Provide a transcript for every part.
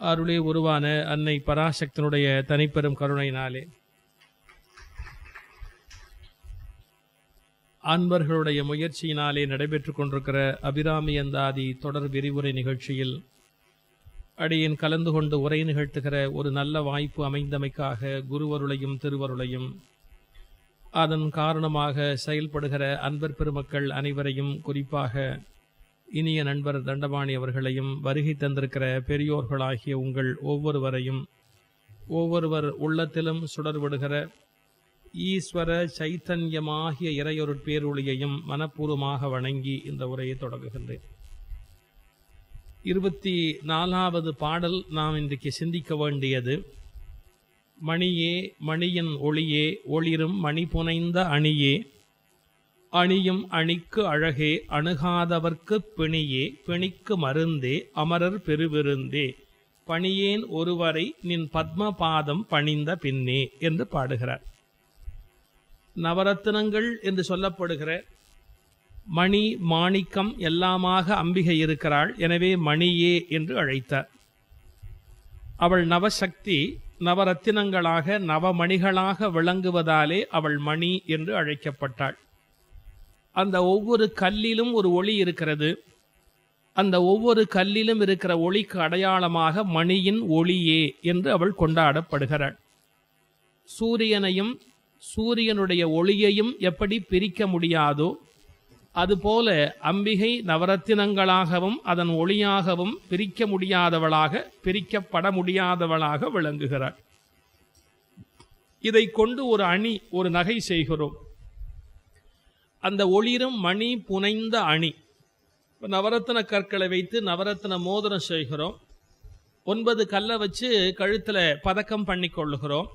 அருளே உருவான அன்னை பராசக்தனுடைய தனிப்பெரும் கருணையினாலே. அன்பர்களுடைய முயற்சியினாலே நடைபெற்றுக் கொண்டிருக்கிற அபிராமி அந்தாதி தொடர் விரிவுரை நிகழ்ச்சியில் அடியின் கலந்து கொண்டு உரை நிகழ்த்துகிற ஒரு நல்ல வாய்ப்பு அமைந்தமைக்காக குருவருளையும் திருவருளையும் அதன் காரணமாக செயல்படுகிற அன்பர் பெருமக்கள் அனைவரையும் குறிப்பாக இனிய நண்பர் தண்டபாணி அவர்களையும் வருகை தந்திருக்கிற பெரியோர்களாகிய உங்கள் ஒவ்வொருவரையும் ஒவ்வொருவர் உள்ளத்திலும் சுடர்விடுகிற ஈஸ்வர சைத்தன்யமாகிய இறையொரு பேரொழியையும் மனப்பூர்வமாக வணங்கி இந்த உரையை தொடங்குகின்றேன். இருபத்தி நாலாவது பாடல் நாம் இன்றைக்கு சிந்திக்க வேண்டியது மணியே மணியின் ஒளியே ஒளிரும் மணி புனைந்த அணியே அணியும் அணிக்கு அழகே அணுகாதவர்க்கு பிணியே பிணிக்கு மருந்தே அமரர் பெருவிருந்தே. பணியேன் ஒருவரை நின் பத்ம பாதம் பணிந்த பின்னே என்று பாடுகிறார். நவரத்தினங்கள் என்று சொல்லப்படுகிற மணி மாணிக்கம் எல்லாமாக அம்பிகை இருக்கிறாள் எனவே மணியே என்று அழைத்தார். அவள் நவசக்தி நவரத்தினங்களாக நவமணிகளாக விளங்குவதாலே அவள் மணி என்று அழைக்கப்பட்டாள். அந்த ஒவ்வொரு கல்லிலும் ஒரு ஒளி இருக்கிறது. அந்த ஒவ்வொரு கல்லிலும் இருக்கிற ஒளிக்கு அடையாளமாக மணியின் ஒளியே என்று அவள் கொண்டாடப்படுகிறாள். சூரியனையும் சூரியனுடைய ஒளியையும் எப்படி பிரிக்க முடியாதோ அதுபோல அம்பிகை நவரத்தினங்களாகவும் அதன் ஒளியாகவும் பிரிக்க முடியாதவளாக பிரிக்கப்பட முடியாதவளாக விளங்குகிறாள். இதை கொண்டு ஒரு அணி ஒரு நகை செய்கிறோம். அந்த ஒளிரும் மணி புனைந்த அணி. இப்போ நவரத்தின கற்களை வைத்து நவரத்தின மோதிரம் செய்கிறோம். ஒன்பது கல்லை வச்சு கழுத்தில் பதக்கம் பண்ணி கொள்ளுகிறோம்.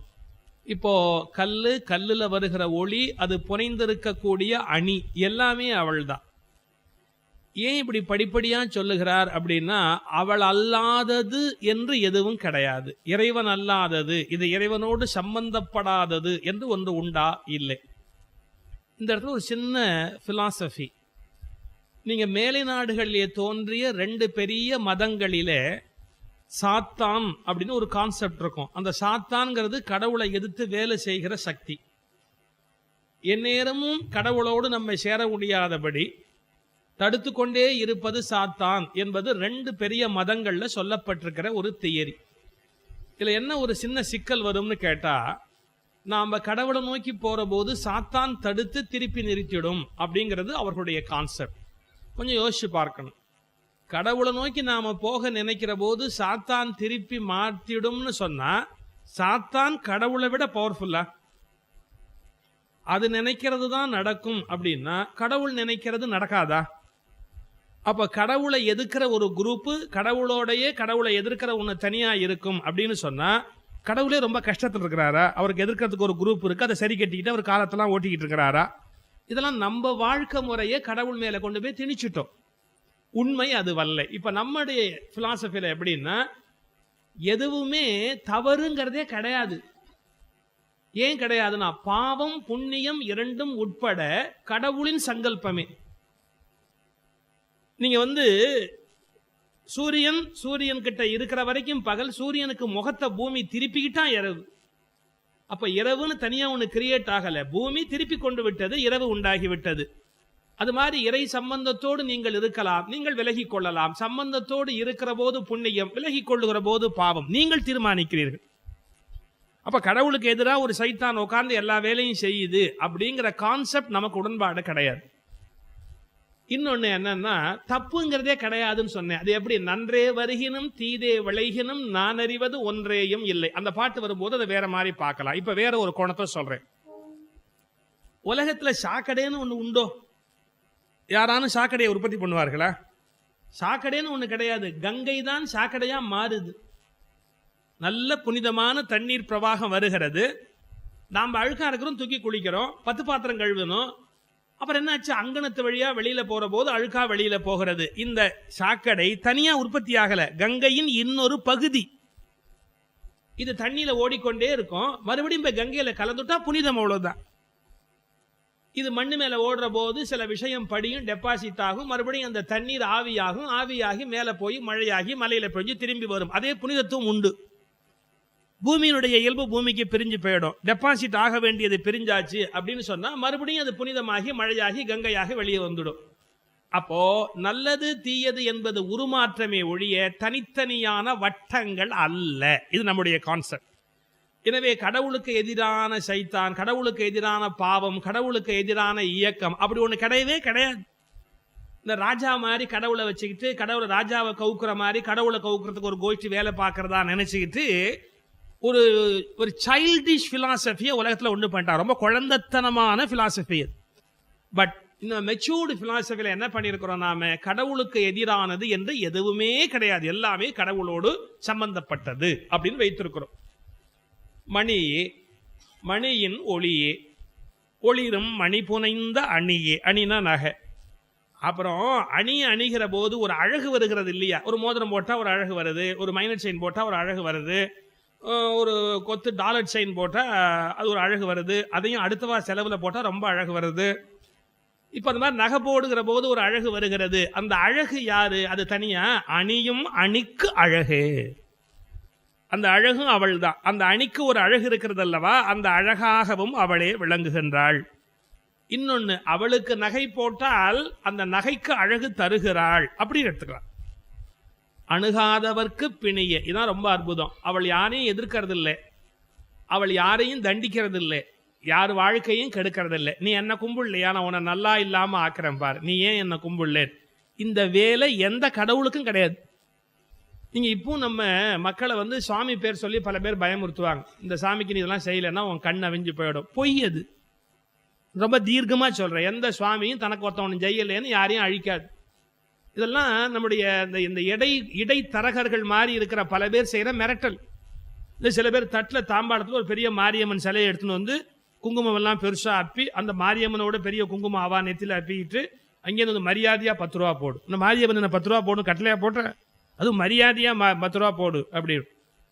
இப்போ கல் கல்லில் வருகிற ஒளி அது புனைந்திருக்கக்கூடிய அணி எல்லாமே அவள்தான். ஏன் இப்படி படிப்படியாக சொல்லுகிறார் அப்படின்னா அவள் அல்லாதது என்று எதுவும் கிடையாது. இறைவன் அல்லாதது இது இறைவனோடு சம்பந்தப்படாதது என்று ஒன்று உண்டா? இல்லை. இந்த இடத்துல ஒரு சின்ன ஃபிலாசபி நீங்கள் மேலை நாடுகளிலே தோன்றிய ரெண்டு பெரிய மதங்களிலே சாத்தான் அப்படின்னு ஒரு கான்செப்ட் இருக்கும். அந்த சாத்தான்ங்கிறது கடவுளை எதிர்த்து வேலை செய்கிற சக்தி. எந்நேரமும் கடவுளோடு நம்மை சேர முடியாதபடி தடுத்து கொண்டே இருப்பது சாத்தான் என்பது ரெண்டு பெரிய மதங்களில் சொல்லப்பட்டிருக்கிற ஒரு தியரி இதில் என்ன ஒரு சின்ன சிக்கல் வரும்னு கேட்டால் நாம கடவுளை நோக்கி போற போது சாத்தான் தடுத்து திருப்பி நிறுத்திடும் அப்படிங்கிறது அவர்களுடைய கான்செப்ட் கொஞ்சம் யோசிச்சு பார்க்கணும். கடவுளை நோக்கி நாம போக நினைக்கிற போது சாத்தான் திருப்பி மாற்றிடும்னு சொன்னா சாத்தான் கடவுளை விட பவர்ஃபுல்லா அது நினைக்கிறது தான் நடக்கும் அப்படின்னா கடவுள் நினைக்கிறது நடக்காதா? அப்ப கடவுளை எதிர்க்கிற ஒரு குரூப்பு கடவுளோடையே கடவுளை எதிர்க்கிற ஒன்று தனியா இருக்கும் அப்படின்னு சொன்னா கடவுளே ரொம்ப கஷ்டத்தில் இருக்கிறாரா அவருக்கு எதிர்க்கிறதுக்கு ஒரு குரூப் இருக்குது அதை சரி கட்டிக்கிட்டு அவர் காலத்தெல்லாம் ஓட்டிக்கிட்டு இருக்கிறாரா? இதெல்லாம் நம்ம வாழ்க்கை முறையே கடவுள் மேலே கொண்டு போய் திணிச்சிட்டோம். உண்மை அது வரல இப்போ நம்முடைய ஃபிலாசபியில் எப்படின்னா எதுவுமே தவறுங்கிறதே கிடையாது. ஏன் கிடையாதுன்னா பாவம் புண்ணியம் இரண்டும் உட்பட கடவுளின் சங்கல்பமே. நீங்க வந்து சூரியன் சூரியன் கிட்ட இருக்கிற வரைக்கும் பகல் சூரியனுக்கு முகத்தை பூமி திருப்பிக்கிட்டான் இரவு. அப்ப இரவுன்னு தனியா ஒன்று கிரியேட் ஆகல. பூமி திருப்பி கொண்டு விட்டது இரவு உண்டாகி விட்டது. அது மாதிரி இறை சம்பந்தத்தோடு நீங்கள் இருக்கலாம் நீங்கள் விலகி கொள்ளலாம். சம்பந்தத்தோடு இருக்கிற போது புண்ணியம் விலகி கொள்ளுகிற போது பாவம். நீங்கள் தீர்மானிக்கிறீர்கள். அப்ப கடவுளுக்கு எதிராக ஒரு சைத்தான் உட்கார்ந்து எல்லா வேலையும் செய்யுது அப்படிங்கிற கான்செப்ட் நமக்கு உடன்பாடு கிடையாது. இன்னொன்னு என்னன்னா தப்புங்கிறதே கிடையாதுன்னு சொன்னேன். அது எப்படி? நன்றே வருகினும் தீதே விளைகினும் நான் அறிவது ஒன்றேயும் இல்லை. அந்த பாட்டு வரும்போது அதை வேற மாதிரி பார்க்கலாம். இப்போ வேற ஒரு கோணத்தை சொல்றேன். உலகத்துல சாக்கடைன்னு ஒண்ணு உண்டோ? யாரானும் சாக்கடையை உற்பத்தி பண்ணுவார்களா? சாக்கடைன்னு ஒண்ணு கிடையாது. கங்கை தான் சாக்கடையாக மாறுது. நல்ல புனிதமான தண்ணீர் பிரவாகம் வருகிறது. நாம் அழுக்காக இருக்கிறோம் தூக்கி குளிக்கிறோம் பத்து பாத்திரம் கழுவணும் அப்புறம் என்னாச்சு? அங்கனத்து வழியா வெளியில போற போது அழுக்கா வெளியில போகிறது. இந்த சாக்கடை தனியா உற்பத்தி ஆகல. கங்கையின் இன்னொரு பகுதி. இது தண்ணியில ஓடிக்கொண்டே இருக்கும். மறுபடியும் இப்ப கங்கையில கலந்துட்டா புனிதம் அவ்வளவுதான். இது மண்ணு மேல ஓடுற போது சில விஷயம் படியும் டெபாசிட் ஆகும். மறுபடியும் அந்த தண்ணீர் ஆவியாகும். ஆவியாகி மேல போய் மழையாகி மலையில பெஞ்சு திரும்பி வரும். அதே புனிதத்துவம் உண்டு. பூமியினுடைய இயல்பு பூமிக்கு பிரிஞ்சு போயிடும். டெபாசிட் ஆக வேண்டியது பிரிஞ்சாச்சு அப்படின்னு சொன்னால் மறுபடியும் அது புனிதமாகி மழையாகி கங்கையாக வெளியே வந்துடும். அப்போ நல்லது தீயது என்பது உருமாற்றமே ஒழிய தனித்தனியான வட்டங்கள் அல்ல. இது நம்முடைய கான்செப்ட் எனவே கடவுளுக்கு எதிரான சைத்தான் கடவுளுக்கு எதிரான பாவம் கடவுளுக்கு எதிரான இயக்கம் அப்படி ஒன்று கிடையவே கிடையாது. இந்த ராஜா மாதிரி கடவுளை வச்சுக்கிட்டு கடவுளை ராஜாவை கவுக்குற மாதிரி கடவுளை கவுக்குறதுக்கு ஒரு கோஷ்டி வேலை பார்க்கறதா நினைச்சுக்கிட்டு ஒரு ஒரு சைல்டிஷ் ஃபிலாசபியை உலகத்தில் ஒன்று பண்ணிட்டான். ரொம்ப குழந்தைத்தனமான ஃபிலாசபி அது. பட் இந்த மெச்சூர்டு ஃபிலாசபியில் என்ன பண்ணியிருக்கிறோம் நாம? கடவுளுக்கு எதிரானது என்று எதுவுமே கிடையாது. எல்லாமே கடவுளோடு சம்பந்தப்பட்டது அப்படின்னு வைத்திருக்கிறோம். மணியே மணியின் ஒளியே ஒளிரும் மணி புனைந்த அணியே அணினா நகை. அப்புறம் அணி அணிகிற போது ஒரு அழகு வருகிறது இல்லையா? ஒரு மோதிரம் போட்டால் ஒரு அழகு வருது ஒரு மைனர் செயின் போட்டால் ஒரு அழகு வருது. ஒரு கொத்து டாலர் செயின் போட்டால் அது ஒரு அழகு வருது. அதையும் அடுத்தவா செலவில் போட்டால் ரொம்ப அழகு வருது. இப்போ அந்த மாதிரி நகை போடுகிற போது ஒரு அழகு வருகிறது. அந்த அழகு யாரு? அது தனியா அணியும் அணிக்கு அழகு. அந்த அழகும் அவள் தான் அந்த அணிக்கு ஒரு அழகு இருக்கிறது அல்லவா? அந்த அழகாகவும் அவளே விளங்குகின்றாள். இன்னொன்று அவளுக்கு நகை போட்டால் அந்த நகைக்கு அழகு தருகிறாள். அப்படின்னு எடுத்துக்கலாம். அணுகாதவர்க்கு பிணைய. இதான் ரொம்ப அற்புதம். அவள் யாரையும் எதிர்க்கிறது இல்லை அவள் யாரையும் தண்டிக்கிறது இல்லை யார் வாழ்க்கையும் கெடுக்கிறது இல்லை நீ என்ன கும்பிடலையா நான் உன்னை நல்லா இல்லாமல் ஆக்கிறேன் பார். நீ ஏன் என்ன கும்பிடலேன் இந்த வேலை எந்த கடவுளுக்கும் கிடையாது. நீங்கள் இப்போ நம்ம மக்களை வந்து சுவாமி பேர் சொல்லி பல பேர் பயமுறுத்துவாங்க. இந்த சாமிக்கு நீ இதெல்லாம் செய்யலைன்னா உன் கண் அவிஞ்சு போயிடும். பொய் அது. ரொம்ப தீர்க்கமாக சொல்கிறேன் எந்த சுவாமியும் தனக்கு ஒருத்தவனும் செய்யலைன்னு யாரையும் அழிக்காது. இதெல்லாம் நம்முடைய இந்த இந்த இடை இடைத்தரகர்கள் மாதிரி இருக்கிற பல பேர் செய்கிற மிரட்டல். இந்த சில பேர் தட்டில் தாம்பாளத்தில் ஒரு பெரிய மாரியம்மன் சிலையை எடுத்துன்னு வந்து குங்குமம் எல்லாம் பெருசா அப்பி அந்த மாரியம்மனோட பெரிய குங்குமம் அவா நெத்தியில் அப்பிக்கிட்டு அங்கேருந்து வந்து மரியாதையாக பத்து ரூபா போடு. இந்த மாரியம்மன் என்ன பத்து ரூபா போடும் கட்டளையா போட்டேன் அதுவும் மரியாதையாக ம- பத்து ரூபா போடு அப்படி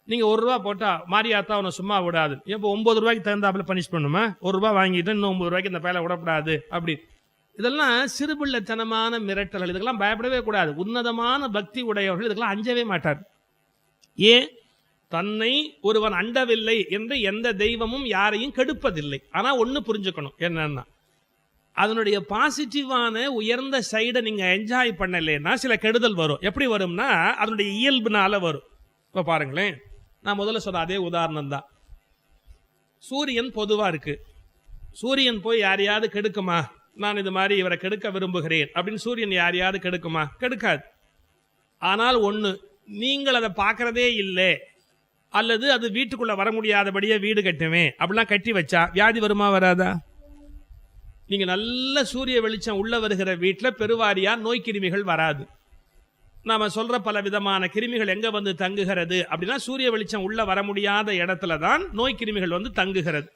நீங்கள் ஒரு ரூபா போட்டால் மாரியாத்தா அவனை சும்மா விடாது. இப்போ ஒம்பது ரூபாய்க்கு தகுந்தாப்புல பனிஷ் பண்ணுமா? ஒரு ரூபா வாங்கிட்டு இன்னும் ஒம்பது ரூபாய்க்கு இந்த பயில விடப்படாது அப்படி. இதெல்லாம் சிறுபிள்ளைத்தனமான மிரட்டல்கள். இதுக்கெல்லாம் பயப்படவே கூடாது. உன்னதமான பக்தி உடையவர்கள் இதுக்கெல்லாம் அஞ்சவே மாட்டார். ஏன்? தன்னை ஒருவன் அண்டவில்லை என்று எந்த தெய்வமும் யாரையும் கெடுப்பதில்லை. ஆனால் ஒன்று புரிஞ்சுக்கணும். என்னன்னா அதனுடைய பாசிட்டிவான உயர்ந்த சைடை நீங்கள் என்ஜாய் பண்ணலைன்னா சில கெடுதல் வரும். எப்படி வரும்னா அதனுடைய இயல்புனால வரும். இப்போ பாருங்களேன். நான் முதல்ல சொன்ன அதே உதாரணம் தான். சூரியன் பொதுவாக இருக்குது சூரியன் போய் யாரையாவது கெடுக்குமா? நான் இது மாதிரி இவரை கெடுக்க விரும்புகிறேன். அப்படின்னு சூரியன் யாரையாவது கெடுக்குமா? கெடுக்காது. ஆனால் ஒன்று நீங்கள் அதை பார்க்குறதே இல்லை. அல்லது அது வீட்டுக்குள்ளே வர முடியாதபடியே வீடு கட்டுவேன் அப்படிலாம் கட்டி வச்சா வியாதி வருமா வராதா? நீங்கள் நல்ல சூரிய வெளிச்சம் உள்ளே வருகிற வீட்டில் பெருவாரியாக நோய் கிருமிகள் வராது. நாம் சொல்கிற பல விதமான கிருமிகள் எங்கே வந்து தங்குகிறது அப்படின்னா சூரிய வெளிச்சம் உள்ளே வர முடியாத இடத்துல தான் நோய் கிருமிகள் வந்து தங்குகிறது.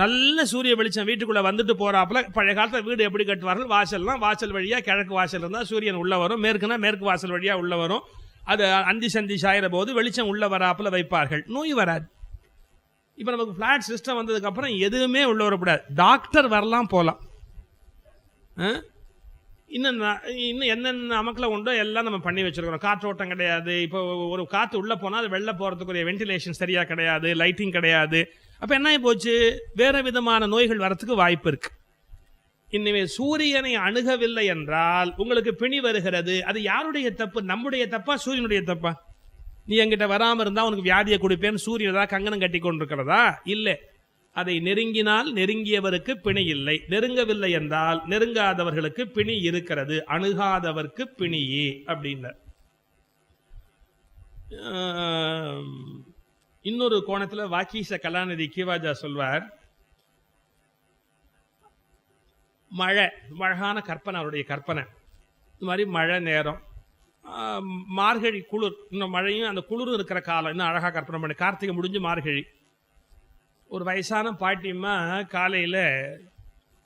நல்ல சூரிய வெளிச்சம் வீட்டுக்குள்ளே வந்துட்டு போகிறாப்புல பழைய காலத்தில் வீடு எப்படி கட்டுவார்கள்? வாசல்லாம் வாசல் வழியாக கிழக்கு வாசல் இருந்தால் சூரியன் உள்ளே வரும். மேற்குனா மேற்கு வாசல் வழியாக உள்ளே வரும். அது அந்தி சந்தி சாயிற போது வெளிச்சம் உள்ளே வராப்புல வைப்பார்கள். நோய் வராது. இப்போ நமக்கு ஃப்ளாட் சிஸ்டம் வந்ததுக்கப்புறம் எதுவுமே உள்ளே வரக்கூடாது. டாக்டர் வரலாம் போகலாம் இன்னும் இன்னும் என்னென்ன அமக்கில் உண்டோ எல்லாம் நம்ம பண்ணி வச்சுருக்கிறோம். காற்றோட்டம் கிடையாது. இப்போ ஒரு காற்று உள்ளே போனால் அது வெளில போகிறதுக்குரிய வென்டிலேஷன் சரியாக கிடையாது. லைட்டிங் கிடையாது. அப்போ என்ன போச்சு? வேறு விதமான நோய்கள் வரத்துக்கு வாய்ப்பு இருக்கு. இனிமே சூரியனை அணுகவில்லை என்றால் உங்களுக்கு பிணி வருகிறது. அது யாருடைய தப்பு? நம்முடைய தப்பா? சூரியனுடைய தப்பா? நீ என்கிட்ட வராமல் இருந்தால் உனக்கு வியாதியை கொடுப்பேன்னு சூரியன் ஏதாவது கங்கணம் கட்டி கொண்டிருக்கிறதா? இல்லை. அதை நெருங்கினால் நெருங்கியவருக்கு பிணி இல்லை. நெருங்கவில்லை என்றால் நெருங்காதவர்களுக்கு பிணி இருக்கிறது. அணுகாதவர்க்கு பிணியே அப்படின்னார் இன்னொரு கோணத்துல வாக்கீச கலாநிதி கீவாஜா சொல்வார் மழை அழகான கற்பனை அவருடைய கற்பனை. இந்த மாதிரி மழை நேரம் மார்கழி குளிர் இன்னும் மழையும் அந்த குளிர் இருக்கிற காலம் இன்னும் அழகாக கற்பனை பண்ணி. கார்த்திகை முடிஞ்சு மார்கழி. ஒரு வயசான பாட்டியம்மா காலையில்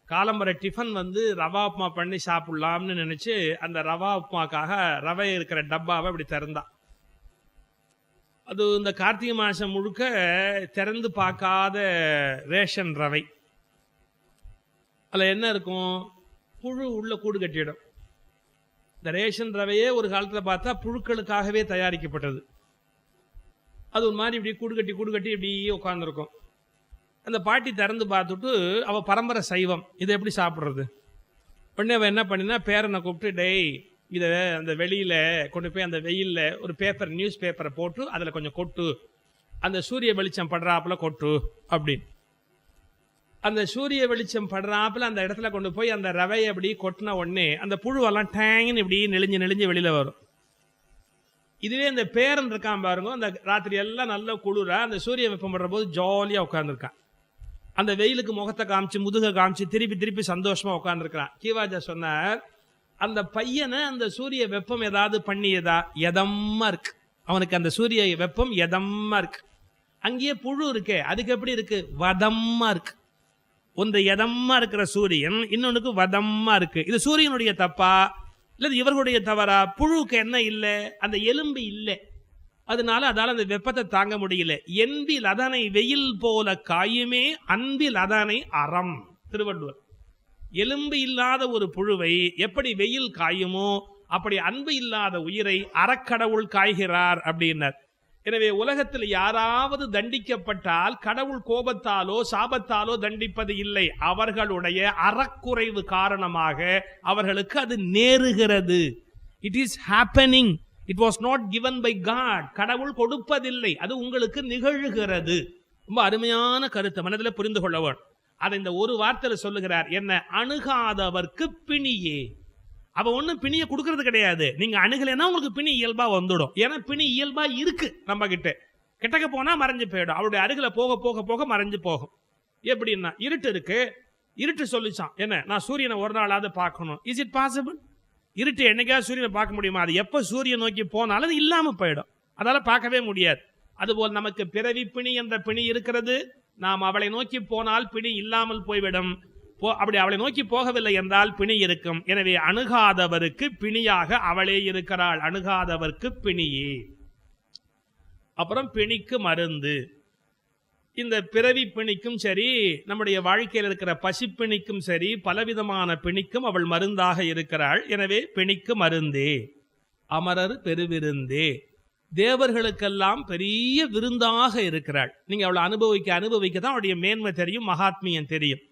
காலம்பரை டிஃபன் வந்து ரவா உப்புமா பண்ணி சாப்பிட்லாம்னு நினச்சி அந்த ரவா உப்புமாக்காக ரவை இருக்கிற டப்பாவை அப்படி திறந்தான் அது இந்த கார்த்திகை மாதம் முழுக்க திறந்து பார்க்காத ரேஷன் ரவை. அதில் என்ன இருக்கும்? புழு உள்ள கூடு கட்டிடும். இந்த ரேஷன் ரவையே ஒரு காலத்தில் பார்த்தா புழுக்களுக்காகவே தயாரிக்கப்பட்டது. அது ஒரு மாதிரி இப்படி கூடு கட்டி கூடு கட்டி இப்படி உட்காந்துருக்கும் அந்த பாட்டி திறந்து பார்த்துட்டு அவள் பரம்பரை சைவம். இதை எப்படி சாப்பிட்றது? உடனே அவள் என்ன பண்ணினா பேரனை கூப்பிட்டு டேய் இதை அந்த வெளியில் கொண்டு போய் அந்த வெயிலில் ஒரு பேப்பர் நியூஸ் பேப்பரை போட்டு அதில் கொஞ்சம் கொட்டு. அந்த சூரிய வெளிச்சம் படுறாப்புல கொட்டு அப்படின்னு. அந்த சூரிய வெளிச்சம் படுறாப்புல அந்த இடத்துல கொண்டு போய் அந்த ரவையை அப்படி கொட்டின உடனே அந்த புழுவெல்லாம் டேங்குன்னு இப்படி நெளிஞ்சு நெளிஞ்சு வெளியில் வரும். இதுவே இந்த பேரன் இருக்கான் பாருங்க அந்த ராத்திரி எல்லாம் நல்ல குளிரா அந்த சூரிய வெப்பம் படுற போது ஜாலியாக உட்காந்துருக்கான் அந்த வெயிலுக்கு முகத்தை காமிச்சு முதுகை காமிச்சு திருப்பி திருப்பி சந்தோஷமா உட்காந்துருக்கிறான் கீவாஜா சொன்னார் அந்த பையனை அந்த சூரிய வெப்பம் ஏதாவது பண்ணியதா? எதம்மா இருக்கு. அவனுக்கு அந்த சூரிய வெப்பம் எதம்மா இருக்கு. அங்கேயே புழு இருக்கே. அதுக்கு எப்படி இருக்கு? வதம்மா இருக்கு. ஒன்று எதம்மா இருக்கிற சூரியன் இன்னொன்னுக்கு வதம்மா இருக்கு. இது சூரியனுடைய தப்பா? இல்லை இவர்களுடைய தவறா? புழுவுக்கு என்ன இல்லை? அந்த எலும்பு இல்லை. அதனால அதால் அந்த வெப்பத்தை தாங்க முடியல. என்பில் அதனை வெயில் போல காயுமே அன்பில் அதனை அறம். திருவள்ளுவர். எலும்பு இல்லாத ஒரு புழுவை எப்படி வெயில் காயுமோ அப்படி அன்பு இல்லாத உயிரை அறக்கடவுள் காய்கிறார் அப்படின்னார். எனவே உலகத்தில் யாராவது தண்டிக்கப்பட்டால் கடவுள் கோபத்தாலோ சாபத்தாலோ தண்டிப்பது இல்லை. அவர்களுடைய அறக்குறைவு காரணமாக அவர்களுக்கு அது நேருகிறது. It is happening it was not given by God கடவுள் கொடுப்பதில்லை. அது உங்களுக்கு நிகழ்கிறது. ரொம்ப அருமையான கருத்தை. மனதில் புரிந்து கொள்ளவன் அதை இந்த ஒரு வார்த்தையில சொல்லுகிறார் என்ன அணுகாதவர்க்கு பிணியே. அவ ஒன்றும் பிணியை கொடுக்கறது கிடையாது. நீங்க அணுகலைன்னா உங்களுக்கு பிணி இயல்பா வந்துடும். ஏன்னா பிணி இயல்பா இருக்கு நம்ம கிட்ட கிட்டக்க போனா மறைஞ்சு போயிடும். அவருடைய அருகில போக போக போக மறைஞ்சு போகும். எப்படின்னா இருட்டு இருக்கு. இருட்டு சொல்லிச்சான். என்ன? நான் சூரியனை ஒரு நாளாவது பார்க்கணும். இஸ் இட் பாசிபிள் இருட்டு என்னைக்காவது சூரியனை பார்க்க முடியுமா? அது எப்போ சூரியன் நோக்கி போனாலும் அது இல்லாமல் போயிடும். அதால் பார்க்கவே முடியாது. அதுபோல் நமக்கு பிறவி பிணி என்ற பிணி இருக்கிறது. நாம் அவளை நோக்கி போனால் பிணி இல்லாமல் போய்விடும். போ அப்படி அவளை நோக்கி போகவில்லை என்றால் பிணி இருக்கும். எனவே அணுகாதவருக்கு பிணியாக அவளே இருக்கிறாள். அணுகாதவர்க்கு பிணியே. அப்புறம் பிணிக்கு மருந்து. இந்த பிறவி பிணிக்கும் சரி நம்முடைய வாழ்க்கையில் இருக்கிற பசிப்பிணிக்கும் சரி பலவிதமான பிணிக்கும் அவள் மருந்தாக இருக்கிறாள். எனவே பிணிக்கு மருந்தே. அமரர் பெருவிருந்தே. தேவர்களுக்கெல்லாம் பெரிய விருந்தாக இருக்கிறாள். நீங்கள் அவளை அனுபவிக்க அனுபவிக்க தான் அவளுடைய மேன்மை தெரியும் மகாத்மியம் தெரியும்.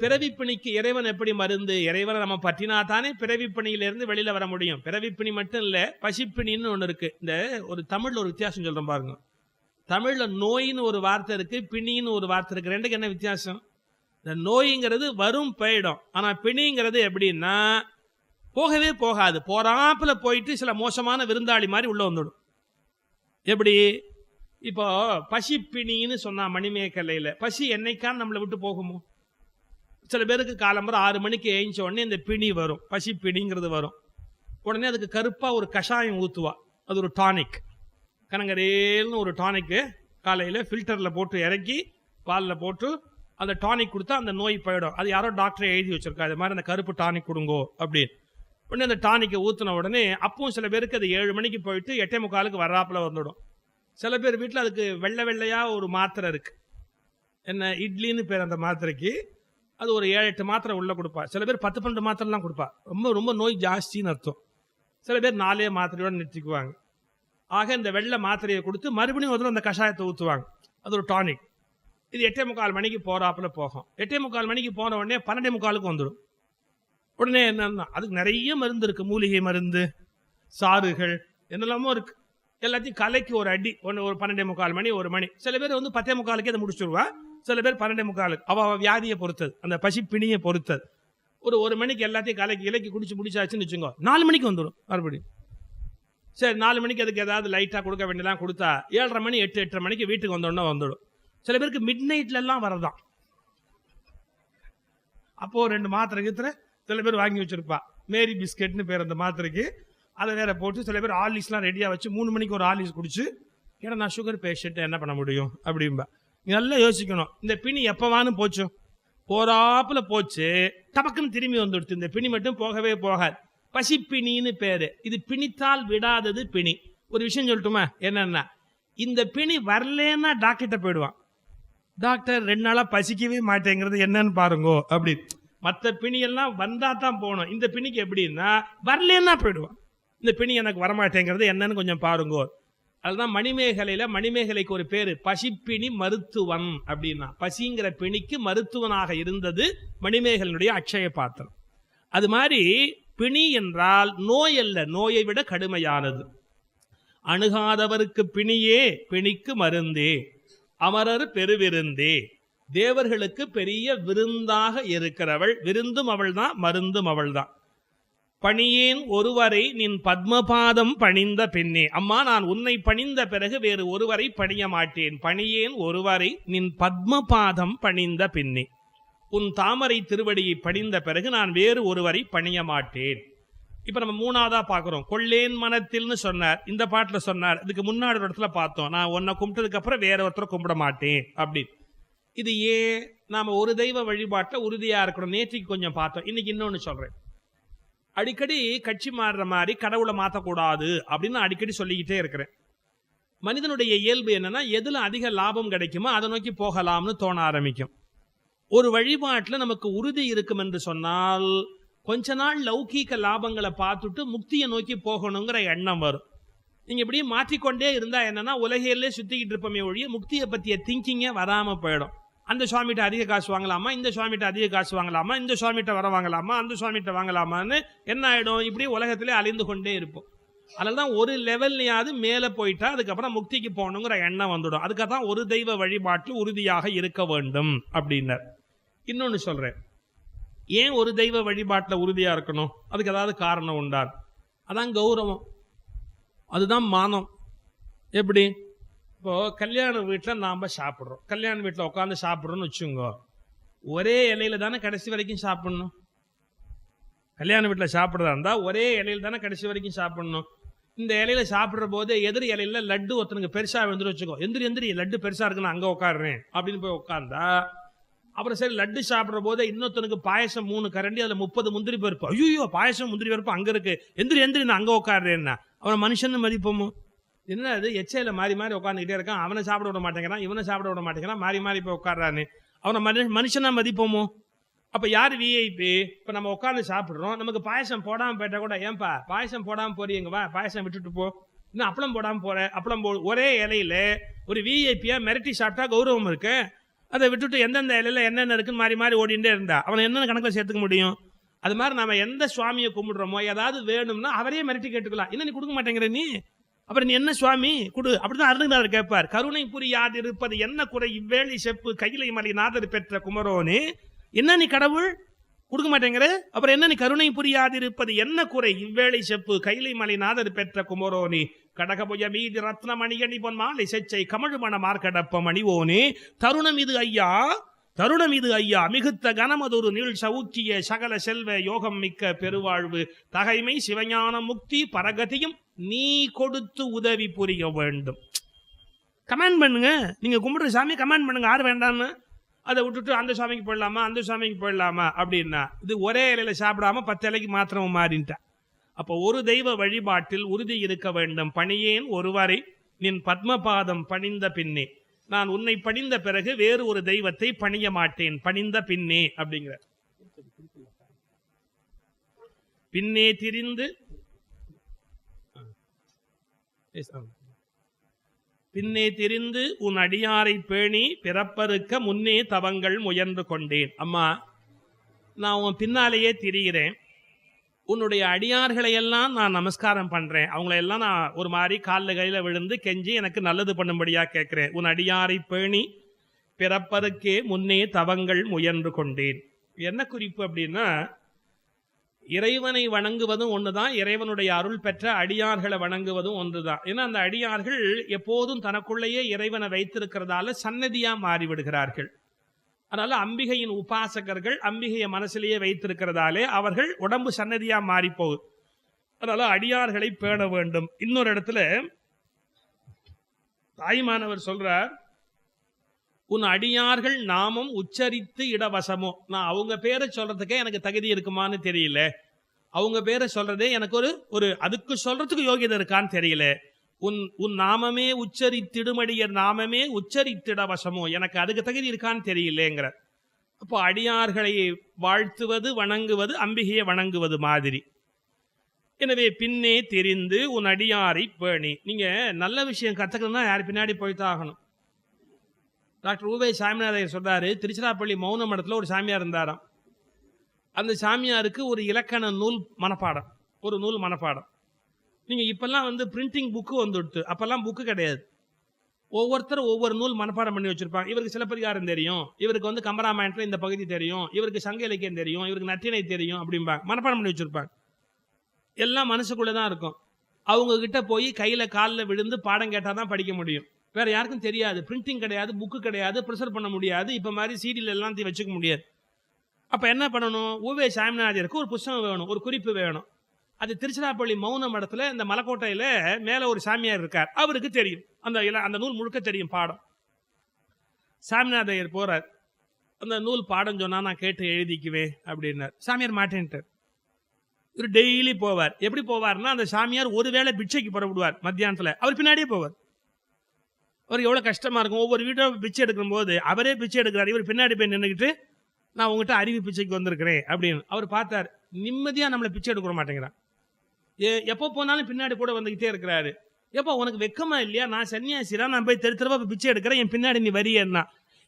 பிறவிப்பணிக்கு இறைவன் எப்படி மருந்து? இறைவனை நம்ம பற்றினா தானே பிறவி வெளியில் வர முடியும். பிறவிப்பணி மட்டும் இல்லை பசிப்பிணின்னு ஒன்று இருக்குது இந்த ஒரு தமிழில் ஒரு வித்தியாசம் சொல்கிறோம் பாருங்க. தமிழில் நோயின்னு ஒரு வார்த்தை இருக்குது பிணின்னு ஒரு வார்த்தை இருக்குது ரெண்டுக்கு என்ன வித்தியாசம்? இந்த நோய்ங்கிறது வரும் போயிடும். ஆனால் பிணிங்கிறது எப்படின்னா போகவே போகாது. போறாப்புல போயிட்டு சில மோசமான விருந்தாளி மாதிரி உள்ள வந்துடும். எப்படி? இப்போ பசி பிணின்னு சொன்னா மணிமேகலையில பசி என்னைக்கான நம்மளை விட்டு போகுமோ? சில பேருக்கு காலம்பரம் ஆறு மணிக்கு ஏஞ்ச உடனே இந்த பிணி வரும். பசி பிணிங்கிறது வரும். உடனே அதுக்கு கருப்பா ஒரு கஷாயம் ஊத்துவா. அது ஒரு டானிக். கனங்கரேல்னு ஒரு டானிக்கு காலையில் ஃபில்டரில் போட்டு இறக்கி பாலில் போட்டு அந்த டானிக் கொடுத்தா அந்த நோய் போயிடும். அது யாரோ டாக்டரை எழுதி வச்சிருக்கா அது மாதிரி அந்த கருப்பு டானிக் கொடுங்கோ அப்படின்னு. உடனே அந்த டானிக்கை ஊற்றின உடனே அப்பவும் சில பேருக்கு அது ஏழு மணிக்கு போயிட்டு எட்டே முக்காலுக்கு வர்றாப்பில் வந்துடும். சில பேர் வீட்டில் அதுக்கு வெள்ளை வெள்ளையாக ஒரு மாத்திரை இருக்குது என்ன இட்லின்னு பேர் அந்த மாத்திரைக்கு. அது ஒரு ஏழு எட்டு மாத்திரை உள்ளே கொடுப்பா. சில பேர் பத்து பன்னெண்டு மாத்திரைலாம் கொடுப்பா. ரொம்ப ரொம்ப நோய் ஜாஸ்தின்னு அர்த்தம். சில பேர் நாலே மாத்திரையோடு நிறுத்திக்குவாங்க. ஆக இந்த வெள்ளை மாத்திரையை கொடுத்து மறுபடியும் ஒரு அந்த கஷாயத்தை ஊற்றுவாங்க அது ஒரு டானிக் இது எட்டே முக்கால் மணிக்கு போகிறாப்புல போகும். எட்டே முக்கால் மணிக்கு போன உடனே பன்னெண்டே முக்காலுக்கு வந்துடும். உடனே என்னன்னா அதுக்கு நிறைய மருந்து இருக்கு மூலிகை மருந்து சாறுகள் என்னெல்லாமோ இருக்கு. எல்லாத்தையும் கலைக்கு ஒரு அடி ஒன்று ஒரு பன்னெண்டே முக்கால் மணி ஒரு மணி. சில பேர் வந்து பத்தே முக்காலுக்கே அதை முடிச்சிருவா. சில பேர் பன்னெண்டே முக்காலுக்கு அவ வியாதியை பொறுத்தது அந்த பசிப்பிணியை பொறுத்தது. ஒரு ஒரு மணிக்கு எல்லாத்தையும் கலைக்கு இலக்கி குடிச்சு முடிச்சாச்சுன்னு வச்சுக்கோ நாலு மணிக்கு வந்துடும் மறுபடியும். சரி நாலு மணிக்கு அதுக்கு ஏதாவது லைட்டாக கொடுக்க வேண்டியதான் கொடுத்தா ஏழரை மணி எட்டு எட்டரை மணிக்கு வீட்டுக்கு வந்தோடனே வந்துடும். சில பேருக்கு மிட் நைட்லலாம் வரதான். அப்போது ரெண்டு மாத்திரை கீத்திர சில பேர் வாங்கி வச்சிருப்பா. மேரி பிஸ்கெட்னு பேர் அந்த மாத்திரைக்கு. அதை வேற போட்டு சில பேர் ஆர்லிஸ்லாம் ரெடியாக வச்சு மூணு மணிக்கு ஒரு ஆர்லிஸ் குடிச்சு ஏன்னா நான் சுகர் பேஷண்ட் என்ன பண்ண முடியும்? அப்படிம்பா. நல்லா யோசிக்கணும். இந்த பிணி எப்போவான்னு போச்சு? போராப்பில் போச்சு. டபக்குன்னு திரும்பி வந்துடுச்சு. இந்த பிணி மட்டும் போகவே போகாது. பசிப்பிணின்னு பேரு. இது பிணித்தால் விடாதது பிணி. ஒரு விஷயம் சொல்லட்டுமா? என்னன்னா இந்த பிணி வரலன்னா டாக்டர்கிட்ட போயிடுவான். டாக்டர் ரெண்டு நாளாக பசிக்கவே மாட்டேங்கிறது என்னன்னு பாருங்கோ அப்படின்னு. மற்ற பிணியெல்லாம் வந்தால் தான் போகணும். இந்த பிணிக்கு எப்படின்னா வரலன்னா போயிடுவான். இந்த பிணி எனக்கு வரமாட்டேங்கிறது என்னன்னு கொஞ்சம் பாருங்கோ. அதுதான் மணிமேகலையில் மணிமேகலைக்கு ஒரு பேர் பசிப்பிணி மருத்துவன் அப்படின்னா. பசிங்கிற பிணிக்கு மருத்துவனாக இருந்தது மணிமேகலனுடைய அக்ஷய பாத்திரம். அது மாதிரி பிணி என்றால் நோய் அல்ல நோயை விட கடுமையானது. அணுகாதவருக்கு பிணியே பிணிக்கு மருந்தே. அமரர் பெருவிருந்தே. தேவர்களுக்கு பெரிய விருந்தாக இருக்கிறவள். விருந்தும் அவள்தான் மருந்தும் அவள்தான். பணியேன் ஒருவரை நின் பத்மபாதம் பணிந்த பெண்ணே. அம்மா நான் உன்னை பணிந்த பிறகு வேறு ஒருவரை பணிய மாட்டேன். பணியேன் ஒருவரை நின் பத்மபாதம் பணிந்த பெண்ணே. உன் தாமரை திருவடியை பணிந்த பிறகு நான் வேறு ஒருவரை பணிய மாட்டேன். இப்ப நம்ம மூணாவதா பாக்குறோம் கொள்ளேன் மனத்தில்னு சொன்னார். இந்த பாட்டுல சொன்னார். இதுக்கு முன்னாடி ஒரு இடத்துல பார்த்தோம். நான் உன்னை கும்பிட்டதுக்கு அப்புறம் வேற ஒருத்தரை கும்பிட மாட்டேன் அப்படின்னு. இது ஏன் நாம் ஒரு தெய்வ வழிபாட்டில் உறுதியாக இருக்கணும்? நேற்றுக்கு கொஞ்சம் பார்த்தோம். இன்னைக்கு இன்னொன்று சொல்கிறேன் அடிக்கடி கட்சி மாறுற மாதிரி கடவுளை மாற்றக்கூடாது அப்படின்னு அடிக்கடி சொல்லிக்கிட்டே இருக்கிறேன். மனிதனுடைய இயல்பு என்னன்னா எதில் அதிக லாபம் கிடைக்குமோ அதை நோக்கி போகலாம்னு தோண ஆரம்பிக்கும். ஒரு வழிபாட்டில் நமக்கு உறுதி இருக்கும் என்று சொன்னால் கொஞ்ச நாள் லௌகீக லாபங்களை பார்த்துட்டு முக்தியை நோக்கி போகணுங்கிற எண்ணம் வரும். நீங்கள் இப்படியே மாற்றிக்கொண்டே இருந்தால் என்னன்னா உலகையிலே சுற்றிக்கிட்டு இருப்போமே ஒழிய முக்தியை பற்றிய திங்கிங்கே வராமல் போயிடும். அந்த சுவாமிகிட்ட அதிக காசு வாங்கலாமா? இந்த சுவாமிகிட்ட அதிக காசு வாங்கலாமா? இந்த சுவாமிகிட்ட வர வாங்கலாமா? அந்த சுவாமிகிட்ட வாங்கலாமான்னு என்ன ஆகிடும் இப்படி உலகத்திலே அழிந்து கொண்டே இருப்போம். அதில் தான் ஒரு லெவல்லையாவது மேலே போயிட்டா அதுக்கப்புறம் முக்திக்கு போகணுங்கிற எண்ணம் வந்துடும். அதுக்காக தான் ஒரு தெய்வ வழிபாட்டில் உறுதியாக இருக்க வேண்டும் அப்படின்னர். இன்னொன்று சொல்கிறேன் ஏன் ஒரு தெய்வ வழிபாட்டில் உறுதியாக இருக்கணும்? அதுக்கு ஏதாவது காரணம் உண்டார் அதான் கௌரவம். அதுதான் மானம். எப்படி? இப்போ கல்யாண வீட்டில் நாம் சாப்பிட்றோம். கல்யாண வீட்டில் உட்காந்து சாப்பிட்றோன்னு வச்சுங்கோ ஒரே இலையில தானே கடைசி வரைக்கும் சாப்பிட்ணும். கல்யாண வீட்டில் சாப்பிட்றதா இருந்தால் ஒரே இலையில தானே கடைசி வரைக்கும் சாப்பிட்ணும். இந்த இலையில சாப்பிட்ற போது எதிர் இலையில லட்டு ஒருத்தனுக்கு பெருசாக வந்துட்டு வச்சுக்கோ. எந்திரி எந்திரி லட்டு பெருசாக இருக்கு நான் அங்கே உட்காடுறேன் அப்படின்னு போய் உட்காந்தா அப்புறம் சரி லட்டு சாப்பிட்ற போது இன்னொருத்தனுக்கு பாயசம் மூணு கரண்டி அதில் முப்பது முந்திரி பருப்பு. ஐயோ பாயசம் முந்திரி பருப்பு அங்கே இருக்கு. எந்திரி எந்திரி நான் அங்கே உட்காடுறேன்னா அவனை மனுஷன் மதிப்போமோ? என்ன அது? எச்சையில் மாறி மாறி உட்காந்துக்கிட்டே இருக்கான். அவனை சாப்பிட விட மாட்டேங்கிறான். இவனை சாப்பிட விட மாட்டேங்கிறான். மாறி மாறி போய் உட்காடுறான்னு அவனை மனு மனுஷனாக மதிப்போமோ? அப்போ யார் விஐபி இப்போ நம்ம உட்காந்து சாப்பிட்றோம். நமக்கு பாயசம் போடாமல் போயிட்டா கூட ஏன்பா? பாயசம் போடாமல் போறீங்க வா. பாயசம் விட்டுட்டு போ. இன்னும் அப்பளம் போடாமல் போகிற அப்பளம் போ ஒரே இலையில ஒரு விஐபியாக மிரட்டி சாப்பிட்டா கௌரவம் இருக்கு. அதை விட்டுட்டு எந்தெந்த இலையில என்னென்ன இருக்குன்னு மாறி மாறி ஓடிண்டே இருந்தா. அவனை என்னென்ன கணக்கில் சேர்த்துக்க முடியும்? அது மாதிரி நம்ம எந்த சுவாமியை கும்பிடுறோமோ ஏதாவது வேணும்னா அவரே மிரட்டி கேட்டுக்கலாம். என்ன நீ கொடுக்க மாட்டேங்கிற நீ? அப்புறம் நீ என்ன சுவாமி? கொடு. அப்படிதான் அருணகிரிநாதர் கேட்பார். கருணை புரியாது இருப்பது? என்ன குறை? இவ்வேளை செப்பு கையிலை மலை நாதர் பெற்ற குமரோனே. என்ன நீ கடவுள்? கொடுக்க மாட்டேங்கிற? அப்புறம் என்ன நீ கருணை புரியாது இருப்பது? என்ன குறை? இவ்வேளை செப்பு கைலை மலை நாதர் பெற்ற குமரோனி. கடகபுய மீதி ரத்ன மணியணி பொன் மாலை செச்சை கமழுமண மார்க்கடப்ப மணிவோனே. தருணம் இது ஐயா. தருணம் இது ஐயா. மிகுத்த கனமதொரு நீள் சவுக்கிய சகல செல்வ யோகம் மிக்க பெருவாழ்வு. தகைமை சிவஞான முக்தி பரகதியும் நீ கொடுத்து உதவி புரிய வேண்டும். கமெண்ட் பண்ணுங்க. நீங்க கும்பிடுற சாமி கமெண்ட் பண்ணுங்க. யார் வேண்டாம்னு? அதை விட்டுட்டு அந்த சாமிக்கு போயிடலாமா? அந்த சாமிக்கு போயிடலாமா? அப்படின்னா இது ஒரே இலையில சாப்பிடாம பத்து இலைக்கு மாத்திரம் மாறின்ட்டான் அப்போ ஒரு தெய்வ வழிபாட்டில் உறுதி இருக்க வேண்டும். பணியேன் ஒருவரை நின் பத்மபாதம் பணிந்த பின்னே. நான் உன்னை பணிந்த பிறகு வேறு ஒரு தெய்வத்தை பணிய மாட்டேன். பணிந்த பின்னே அப்படிங்கிற. பின்னே திரிந்து பின்னே திரிந்து உன் அடியாரை பேணி பிறப்பறுக்க முன்னே தவங்கள் முயன்று கொண்டேன். அம்மா நான் உன் பின்னாலேயே திரிகிறேன். உன்னுடைய அடியார்களையெல்லாம் நான் நமஸ்காரம் பண்றேன். அவங்களையெல்லாம் எல்லாம் நான் ஒரு மாதிரி காலில் கையில் விழுந்து கெஞ்சி எனக்கு நல்லது பண்ணும்படியா கேட்கிறேன். உன் அடியாரை பேணி பிறப்பதற்கே முன்னே தவங்கள் முயன்று கொண்டேன். என்ன குறிப்பு அப்படின்னா இறைவனை வணங்குவதும் ஒன்றுதான் இறைவனுடைய அருள் பெற்ற அடியார்களை வணங்குவதும் ஒன்றுதான். ஏன்னா அந்த அடியார்கள் எப்போதும் தனக்குள்ளேயே இறைவனை வைத்திருக்கிறதால சன்னதியா மாறிவிடுகிறார்கள். அதனால அம்பிகையின் உபாசகர்கள் அம்பிகையை மனசிலேயே வைத்திருக்கிறதாலே அவர்கள் உடம்பு சன்னதியா மாறி போகுது அதனால அடியார்களை பேண வேண்டும். இன்னொரு இடத்துல தாய்மானவர் சொல்றார் உன் அடியார்கள் நாமம் உச்சரித்து இடவசமோ. நான் அவங்க பேரை சொல்றதுக்கே எனக்கு தகுதி இருக்குமான்னு தெரியல. அவங்க பேரை சொல்றதே எனக்கு ஒரு ஒரு அதுக்கு சொல்றதுக்கு யோகியதை இருக்கான்னு தெரியல. உன் உன் நாமமே உச்சரித்திடுமடியர் நாமமே உச்சரித்திட வசமோ எனக்கு அதுக்கு தகுதி இருக்கான்னு தெரியலேங்கிற. அப்போ அடியார்களை வாழ்த்துவது வணங்குவது அம்பிகையை வணங்குவது மாதிரி. எனவே பின்னே தெரிந்து உன் அடியாரை பேணி. நீங்க நல்ல விஷயம் கத்துக்கணும்னா யார் பின்னாடி போய்த்தாகணும் டாக்டர் ஊவே சாமிநாதையர் சொன்னார் திருச்சிராப்பள்ளி மௌன மடத்தில் ஒரு சாமியார் இருந்தாராம். அந்த சாமியாருக்கு ஒரு இலக்கண நூல் மனப்பாடம் ஒரு நூல் மனப்பாடம். நீங்கள் இப்போல்லாம் வந்து பிரிண்டிங் புக்கு வந்துடுத்து அப்போல்லாம் புக்கு கிடையாது. ஒவ்வொருத்தரும் ஒவ்வொரு நூல் மனப்பாடம் பண்ணி வச்சிருப்பாங்க. இவருக்கு சிலப்பதிகாரம் தெரியும் இவருக்கு வந்து கம்பராமாயணத்தில் இந்த பகுதி தெரியும் இவருக்கு சங்க இலக்கியம் தெரியும் இவருக்கு நற்றினை தெரியும் அப்படிம்பாங்க. மனப்பாடம் பண்ணி வச்சிருப்பாங்க. எல்லாம் மனசுக்குள்ளே தான் இருக்கும். அவங்க கிட்ட போய் கையில் காலில் விழுந்து பாடம் கேட்டால் தான் படிக்க முடியும். வேற யாருக்கும் தெரியாது. பிரிண்டிங் கிடையாது புக்கு கிடையாது ப்ரிசர்வ் பண்ண முடியாது. இப்போ மாதிரி சீடியில் எல்லாம் வச்சுக்க முடியாது. அப்போ என்ன பண்ணணும்? ஓவே சாமிநாதருக்கு ஒரு புஸ்தகம் வேணும் ஒரு குறிப்பு வேணும். அது திருச்சிராப்பள்ளி மௌன மடத்தில் இந்த மலைக்கோட்டையில் மேலே ஒரு சாமியார் இருக்கார். அவருக்கு தெரியும். அந்த அந்த நூல் முழுக்க தெரியும் பாடம். சாமிநாதையர் போகிறார் அந்த நூல் பாடம் சொன்னால் நான் கேட்டு எழுதிக்குவேன் அப்படின்னார். சாமியார் மாட்டேன்ட்டார். இவர் டெய்லி போவார். எப்படி போவார்னா அந்த சாமியார் ஒருவேளை பிச்சைக்கு புறப்படுவார் மத்தியானத்தில். அவர் பின்னாடியே போவார். அவருக்கு எவ்வளோ கஷ்டமாக இருக்கும். ஒவ்வொரு வீட்டும் பிச்சை எடுக்கும் போது அவரே பிச்சை எடுக்கிறார். இவர் பின்னாடி போய் நின்றுக்கிட்டு நான் உங்ககிட்ட அறிவு பிச்சைக்கு வந்திருக்கிறேன். அப்படின்னு அவர் பார்த்தார். நிம்மதியாக நம்மளை பிச்சை எடுக்க மாட்டேங்கிறான் ஏ எப்போ போனாலும் பின்னாடி கூட வந்துக்கிட்டே இருக்கிறாரு. எப்போ உனக்கு வெக்கமா இல்லையா? நான் சன்னியாசிரா நான் போய் தெரு தெருவா பிச்சை எடுக்கிறேன். என் பின்னாடி நீ வரியன்னா?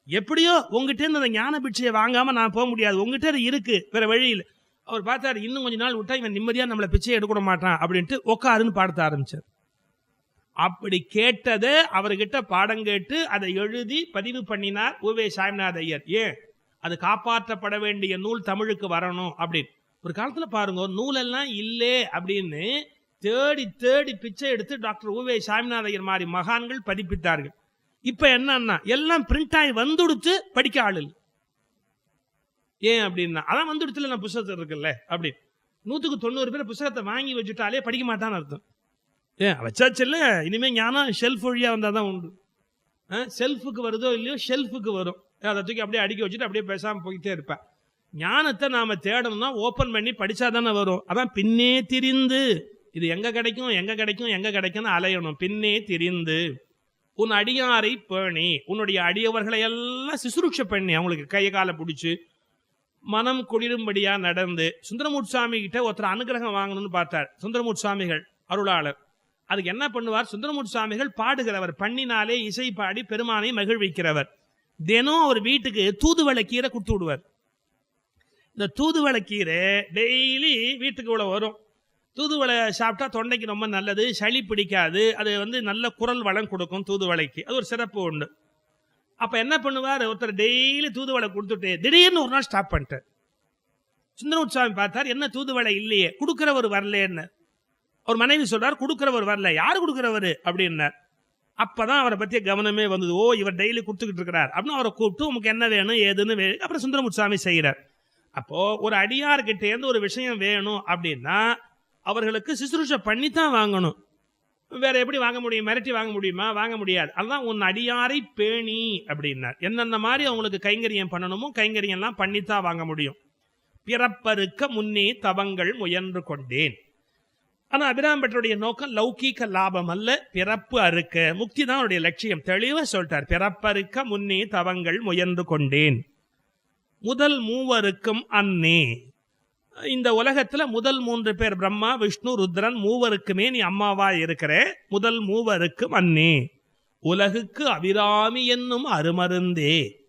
எப்படியோ உங்ககிட்ட இருந்து அந்த ஞான பிச்சையை வாங்காமல் நான் போக முடியாது. உங்ககிட்ட அது இருக்கு. வேற வழியில் அவர் பார்த்தாரு. இன்னும் கொஞ்ச நாள் விட்டா இவன் நிம்மதியாக நம்மளை பிச்சை எடுக்க மாட்டான். அப்படின்ட்டு உட்காருன்னு பாடத்த ஆரம்பிச்சார். அப்படி கேட்டதை அவர்கிட்ட பாடம் கேட்டு அதை எழுதி பதிவு பண்ணினார் உவே சாமிநாத ஐயர். ஏன்? அது காப்பாற்றப்பட வேண்டிய நூல் தமிழுக்கு வரணும் அப்படின்னு. ஒரு காலத்துல பாருங்க நூலெல்லாம் இல்லே அப்படின்னு தேடி தேடி பிச்சை எடுத்து டாக்டர் உவே சாமிநாத ஐயர் மாதிரி மகான்கள் பதிப்பித்தார்கள். இப்ப என்னன்னா எல்லாம் பிரிண்ட் ஆகி வந்துடுத்து படிக்க ஆளு ஏன் அப்படின்னா அதான் வந்துடுத்துல நான் புத்தகத்தில் இருக்குல்ல அப்படி நூத்துக்கு தொண்ணூறு பேர் புத்தகத்தை வாங்கி வச்சுட்டாலே படிக்க மாட்டான்னு அர்த்தம். ஏன் வச்சாச்சு இல்லை இனிமேல் ஞானம் ஷெல்ஃப் வழியாக வந்தால் தான் உண்டு. செல்ஃபுக்கு வருதோ இல்லையோ ஷெல்ஃபுக்கு வரும். அதை தூக்கி அப்படியே அடிக்க வச்சுட்டு அப்படியே பேசாமல் போயிட்டே இருப்பேன். ஞானத்தை நாம் தேடணும்னா ஓப்பன் பண்ணி படித்தா தானே வரும். அதான் பின்னே திரிந்து. இது எங்கே கிடைக்கும் எங்கே கிடைக்கும் எங்கே கிடைக்கும்னு அலையணும். பின்னே திரிந்து. உன் அடியாரை பேணி உன்னுடைய அடியவர்களை எல்லாம் சிசுருட்ச பண்ணி அவங்களுக்கு கை காலை பிடிச்சி மனம் குளிரும்படியாக நடந்து சுந்தரமூர் சுவாமி கிட்ட ஒருத்தர் அனுகிரகம் வாங்கணும்னு பார்த்தார். சுந்தரமூர் சுவாமிகள் அருளாளர். அதுக்கு என்ன பண்ணுவார்? சுந்தரமூர்த்தி சுவாமிகள் பாடுகிறவர். பண்ணினாலே இசை பாடி பெருமானை மகிழ்விக்கிறவர். தினம் அவர் வீட்டுக்கு தூதுவளை கீரை கொடுத்து விடுவார். இந்த தூதுவளை கீரை டெய்லி வீட்டுக்கு இவ்வளோ வரும். தூதுவளை சாப்பிட்டா தொண்டைக்கு ரொம்ப நல்லது சளி பிடிக்காது அது வந்து நல்ல குரல் வளம் கொடுக்கும் தூதுவளைக்கு. அது ஒரு சிறப்பு உண்டு. அப்போ என்ன பண்ணுவார்? ஒருத்தர் டெய்லி தூதுவளை கொடுத்துட்டு திடீர்னு ஒரு நாள் ஸ்டாப் பண்ணிட்டார். சுந்தரமூர்த்தி சுவாமி பார்த்தார் என்ன தூதுவளை இல்லையே கொடுக்குறவர் வரலன்னு. அவர் மனைவி சொல்றார் கொடுக்கிறவர் வரல. யார் கொடுக்கிறவர்? அப்படின்னார் அப்பதான் அவரை பத்திய கவனமே வந்தது. ஓ இவர் டெய்லி கொடுத்துக்கிட்டு இருக்கிறார். அப்படின்னு அவரை கூப்பிட்டு உமக்கு என்ன வேணும் ஏதுன்னு வேணும் அப்புறம் சுந்தரமூர்த்தி செய்கிறார். அப்போ ஒரு அடியார்கிட்ட இருந்து ஒரு விஷயம் வேணும் அப்படின்னா அவர்களுக்கு சிசுருஷ பண்ணி தான் வாங்கணும். வேற எப்படி வாங்க முடியும்? மிரட்டி வாங்க முடியுமா? வாங்க முடியாது. அதான் உன் அடியாரை பேணி அப்படின்னார். என்னென்ன மாதிரி அவங்களுக்கு கைங்கரியம் பண்ணணுமோ கைங்கரியம்லாம் பண்ணித்தான் வாங்க முடியும். பிறப்பறுக்க முன்னே தவங்கள் முயன்று கொண்டேன். ஆனா அபிராம் பட்டருடைய நோக்கம் லௌகீக லாபம் அல்ல பிறப்பு அறுக்க. முக்தி தான் அவருடைய லட்சியம். தெளிவா சொல்லிட்டார். பிறப்பறுக்க முன்னே தவங்கள் முயன்று கொண்டேன். முதல் மூவருக்கும் அன்னே. இந்த உலகத்துல முதல் மூன்று பேர் பிரம்மா விஷ்ணு ருத்ரன் மூவருக்குமே நீ அம்மாவா இருக்கிற முதல் மூவருக்கும் அன்னே. உலகுக்கு அபிராமி என்னும் அருமருந்தே.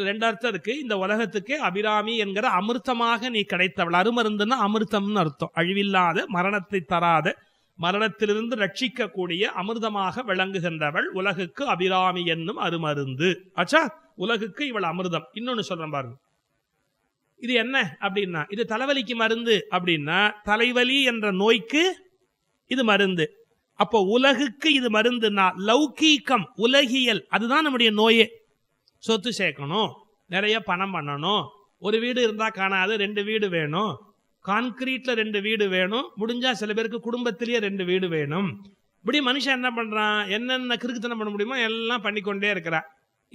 ரெண்டு அர்த்தம் இருக்கு. இந்த உலகத்துக்கே அபிராமி என்கிற அமிர்தமாக நீ கிடைத்தவள். அருமருந்துன்னா அமிர்தம்னு அர்த்தம். அழிவில்லாத மரணத்தை தராத மரணத்திலிருந்து ரட்சிக்கக்கூடிய அமிர்தமாக விளங்குகின்றவள் உலகுக்கு அபிராமி என்னும் அருமருந்து. ஆச்சா உலகுக்கு இவள் அமிர்தம். இன்னொன்னு சொல்றேன் பாருங்க. இது என்ன அப்படின்னா இது தலைவலிக்கு மருந்து அப்படின்னா தலைவலி என்ற நோய்க்கு இது மருந்து. அப்போ உலகுக்கு இது மருந்துன்னா லௌகீகம் உலகியல் அதுதான் நம்முடைய நோயே. சொத்து சேர்க்கணும். நிறைய பணம் பண்ணணும். ஒரு வீடு இருந்தால் காணாது ரெண்டு வீடு வேணும். கான்கிரீட்ல ரெண்டு வீடு வேணும். முடிஞ்சா சில பேருக்கு குடும்பத்திலேயே ரெண்டு வீடு வேணும். இப்படி மனுஷன் என்ன பண்றான்? என்னென்ன கிறுக்குத்தனம் பண்ண முடியுமோ எல்லாம் பண்ணிக்கொண்டே இருக்கிறான்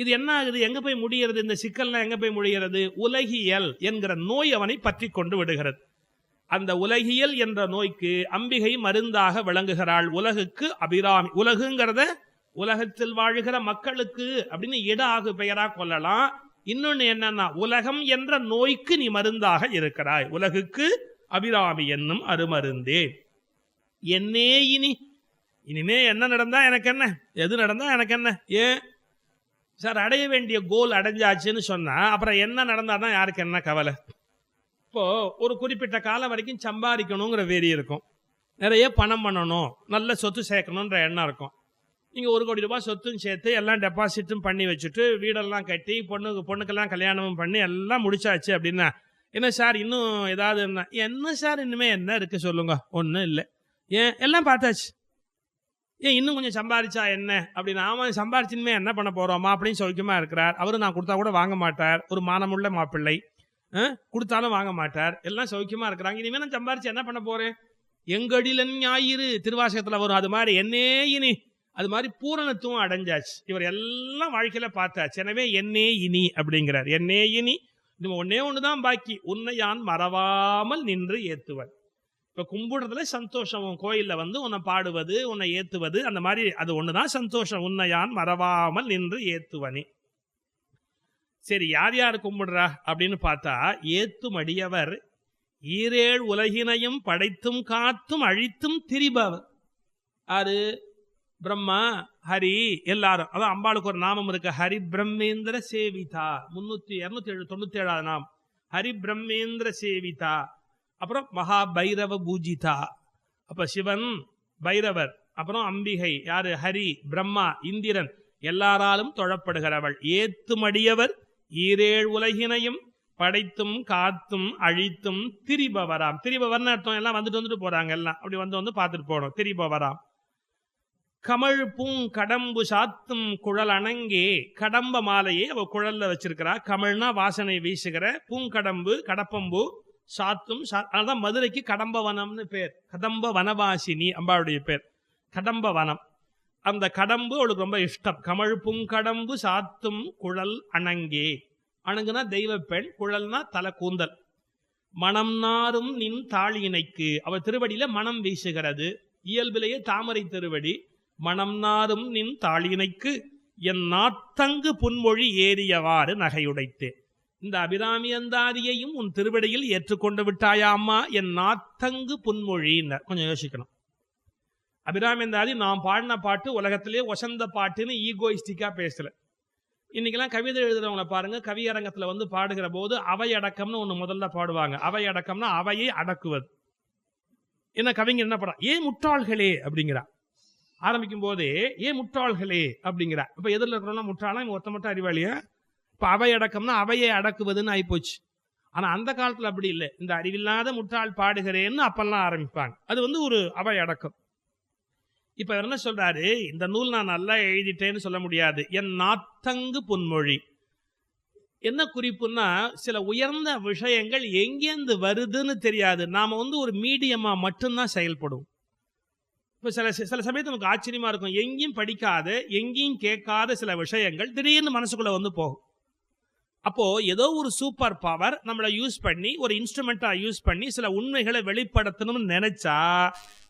இது என்ன ஆகுது? எங்க போய் முடிகிறது இந்த சிக்கல்லாம் எங்க போய் முடிகிறது உலகியல் என்கிற நோய் அவனை பற்றி கொண்டு விடுகிறது. அந்த உலகியல் என்ற நோய்க்கு அம்பிகை மருந்தாக விளங்குகிறாள் உலகுக்கு அபிராமி. உலகுங்கிறத உலகத்தில் வாழ்கிற மக்களுக்கு அப்படின்னு இட ஆகு பெயரா கொள்ளலாம். இன்னொன்னு என்னன்னா உலகம் என்ற நோய்க்கு நீ மருந்தாக இருக்கிறாய். உலகுக்கு அபிராமி என்னும் அருமருந்தே. என்னே இனி இனிமே என்ன நடந்தா எனக்கு என்ன? எது நடந்தா எனக்கு என்ன? ஏன்? சார் அடைய வேண்டிய கோல் அடைஞ்சாச்சுன்னு சொன்னா அப்புறம் என்ன நடந்தாதான் யாருக்கு என்ன கவலை? இப்போ ஒரு குறிப்பிட்ட காலம் வரைக்கும் சம்பாதிக்கணுங்கிற வெறி இருக்கும். நிறைய பணம் பண்ணணும் நல்ல சொத்து சேர்க்கணுன்ற எண்ணம் இருக்கும். நீங்கள் ஒரு கோடி ரூபாய் சொத்தும் சேர்த்து எல்லாம் டெபாசிட்டும் பண்ணி வச்சுட்டு வீடெல்லாம் கட்டி பொண்ணுக்கு பொண்ணுக்கெல்லாம் கல்யாணமும் பண்ணி எல்லாம் முடிச்சாச்சு அப்படின்னா என்ன சார் இன்னும் ஏதாவது என்ன? என்ன சார் இன்னுமே என்ன இருக்கு சொல்லுங்க? ஒன்றும் இல்லை. ஏன்? எல்லாம் பார்த்தாச்சு. ஏன் இன்னும் கொஞ்சம் சம்பாதிச்சா என்ன? அப்படின்னு அவன் சம்பாரிச்சுமே என்ன பண்ண போகிறோமா அப்படின்னு சௌக்கியமாக இருக்கிறார். அவரு நான் கொடுத்தா கூட வாங்க மாட்டார். ஒரு மானமுள்ள மாப்பிள்ளை. கொடுத்தாலும் வாங்க மாட்டார். எல்லாம் சௌக்கியமாக இருக்கிறாங்க. இனிமேல் நான் சம்பாரிச்சு என்ன பண்ண போகிறேன் எங்கடிலன் ஞாயிறு திருவாசகத்தில் வரும். அது மாதிரி என்னே இனி அது மாதிரி பூரணத்துவம் அடைஞ்சாச்சு. இவர் எல்லாம் வாழ்க்கையில் பார்த்தாச்சு. எனவே என்னே இனி அப்படிங்கிறார். என்னே இனி. இது ஒன்னே தான் பாக்கி. உன்னை யான் மறவாமல் நின்று ஏற்றுவன் இப்போ கும்பிடுறதுல சந்தோஷம். உன் வந்து உன்னை பாடுவது உன்னை ஏற்றுவது அந்த மாதிரி அது ஒன்று தான் சந்தோஷம். உன்னை யான் மறவாமல் நின்று ஏற்றுவனே சரி யார் யார் கும்பிடுறா அப்படின்னு பார்த்தா ஏத்தும் அடியவர் ஈரேழ் உலகினையும் படைத்தும் காத்தும் அழித்தும் திரிபவர். ஆறு பிரம்மா ஹரி எல்லாரும். அதான் அம்பாளுக்கு ஒரு நாமம் இருக்கு. ஹரி பிரம்மேந்திர சேவிதா. முன்னூத்தி இருநூத்தி ஏழு தொண்ணூத்தி ஏழாவது நாம். ஹரி பிரம்மேந்திர சேவிதா. அப்புறம் மகா பைரவ பூஜிதா. அப்ப சிவன் பைரவர் அப்புறம் அம்பிகை. யாரு? ஹரி பிரம்மா இந்திரன். எல்லாராலும் தொழப்படுகிறவள். ஏத்துமடியவர் ஈரேழ் உலகினையும் படைத்தும் காத்தும் அழித்தும் திரிபவராம். திரிபவர்னு அர்த்தம் எல்லாம் வந்துட்டு வந்துட்டு போறாங்க எல்லாம். அப்படி வந்து வந்து பார்த்துட்டு போனோம் திரிபவராம். கமழ் பூங் கடம்பு சாத்தும் குழல் அணங்கே கடம்ப மாலையை அவ குழல்ல வச்சிருக்கிறா. கமழ்னா வாசனை வீசுகிற பூங்கடம்பு கடப்பம்பு சாத்தும் சா- அதான் மதுரைக்கு கடம்ப வனம்னு பேர். கதம்ப வனவாசினி அம்பாளுடைய பேர். கடம்ப வனம். அந்த கடம்பு அவளுக்கு ரொம்ப இஷ்டம். கமழ் பூங்கடம்பு சாத்தும் குழல் அணங்கே. அணங்குனா தெய்வ பெண் குழல்னா தலை கூந்தல். மனம் நாரும் நின் தாழியினைக்கு அவ திருவடியில மனம் வீசுகிறது. இயல்பிலேயே தாமரை திருவடி. மணம் நாரும் நின் தாளினைக்கு என் நாத்தங்கு புன்மொழி ஏறியவாறு நகையுடைத்தேன். இந்த அபிராமி அந்தாதியையும் உன் திருவடியில் ஏற்றுக்கொண்டு விட்டாயா அம்மா? என் நாத்தங்கு புன்மொழின்னர் கொஞ்சம் யோசிக்கணும். அபிராமி அந்தாதி நான் பாடின பாட்டு உலகத்திலே ஒசந்த பாட்டுன்னு ஈகோயிஸ்டிக்காக பேசல. இன்னைக்கெல்லாம் கவிதை எழுதுறவங்கள பாருங்க கவியரங்கத்தில் வந்து பாடுகிற போது அவை அடக்கம்னு ஒன்று முதல்ல பாடுவாங்க. அவை அடக்கம்னா அவையை அடக்குவது. என்ன கவிஞர் என்ன படம் ஏன் முட்டாள்களே அப்படிங்கிறா ஆரம்பிக்கும் போதே ஏ முட்டாள்களே? அப்படிங்கிறா இப்போ எதிரில் இருக்கிறவங்க முட்டாளா? இவங்க ஒருத்த மட்டும் அறிவாளியா? இப்போ அவை அடக்கம்னா அவையை அடக்குவதுன்னு ஆகிப்போச்சு ஆனால் அந்த காலத்தில் அப்படி இல்லை. இந்த அறிவில்லாத முட்டாள் பாடுகிறேன்னு அப்பெல்லாம் ஆரம்பிப்பாங்க. அது வந்து ஒரு அவை அடக்கம். இப்போ என்ன சொல்றாரு? இந்த நூல் நான் நல்லா எழுதிட்டேன்னு சொல்ல முடியாது. என் நாத்தங்கு பொன்மொழி. என்ன குறிப்புன்னா சில உயர்ந்த விஷயங்கள் எங்கேருந்து வருதுன்னு தெரியாது. நாம் வந்து ஒரு மீடியமாக மட்டும்தான் செயல்படும் இப்போ சில சில சமயத்து நமக்கு ஆச்சரியமாக இருக்கும். எங்கேயும் படிக்காத எங்கேயும் கேட்காத சில விஷயங்கள் திடீர்னு மனசுக்குள்ளே வந்து போகும். அப்போது ஏதோ ஒரு சூப்பர் பவர் நம்மளை யூஸ் பண்ணி ஒரு இன்ஸ்ட்ருமெண்ட்டாக யூஸ் பண்ணி சில உண்மைகளை வெளிப்படுத்தணும்னு நினச்சா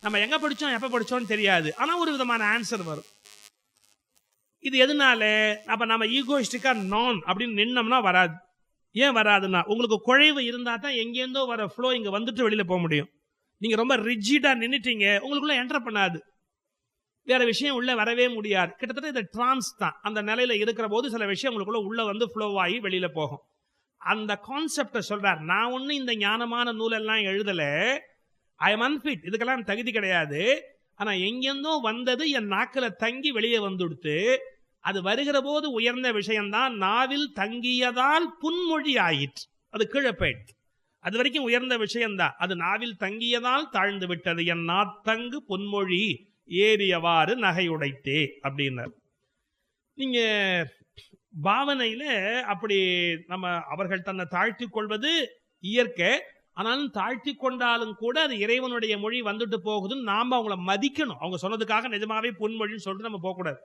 நம்ம எங்கே படித்தோம் எப்போ படித்தோம்னு தெரியாது. ஆனால் ஒரு விதமான ஆன்சர் வரும். இது எதனால? அப்போ நம்ம ஈகோயிஸ்டிக்காக நான் அப்படின்னு நின்னோம்னா வராது. ஏன் வராதுன்னா உங்களுக்கு குழைவு இருந்தால் தான் எங்கேருந்தோ வர ஃப்ளோ இங்கே வந்துட்டு வெளியில் போக முடியும். நீங்கள் ரொம்ப ரிஜிடாக நின்றுட்டீங்க உங்களுக்குள்ளே என்டர் பண்ணாது. வேறு விஷயம் உள்ளே வரவே முடியாது. கிட்டத்தட்ட இது ட்ரான்ஸ் தான். அந்த நிலையில் இருக்கிற போது சில விஷயம் உங்களுக்குள்ளே உள்ளே வந்து ஃப்ளோ ஆகி வெளியில் போகும். அந்த கான்செப்டை சொல்கிறார் நான் ஒன்றும் இந்த ஞானமான நூலெல்லாம் எழுதலை. ஐ எம் அன்ஃபிட் இதுக்கெல்லாம் தகுதி கிடையாது. ஆனால் எங்கெந்தோ வந்தது என் நாக்கில் தங்கி வெளியே வந்துடுத்து. அது வருகிற போது உயர்ந்த விஷயம்தான். நாவில் தங்கியதால் புன்மொழி ஆயிற்று. அது கீழே போயிடுது அது வரைக்கும் உயர்ந்த விஷயம்தான். அது நாவில் தங்கியதால் தாழ்ந்து விட்டது. என் நாத்தங்கு பொன்மொழி ஏறியவாறு நகையுடைத்தே அப்படின்னார். நீங்க பாவனையில அப்படி நம்ம அவர்கள் தன்னை தாழ்த்தி கொள்வது இயற்கை. ஆனாலும் தாழ்த்தி கொண்டாலும் கூட அது இறைவனுடைய மொழி வந்துட்டு போகுதுன்னு நாம அவங்கள மதிக்கணும். அவங்க சொன்னதுக்காக நிஜமாவே பொன்மொழின்னு சொல்லிட்டு நம்ம போகக்கூடாது.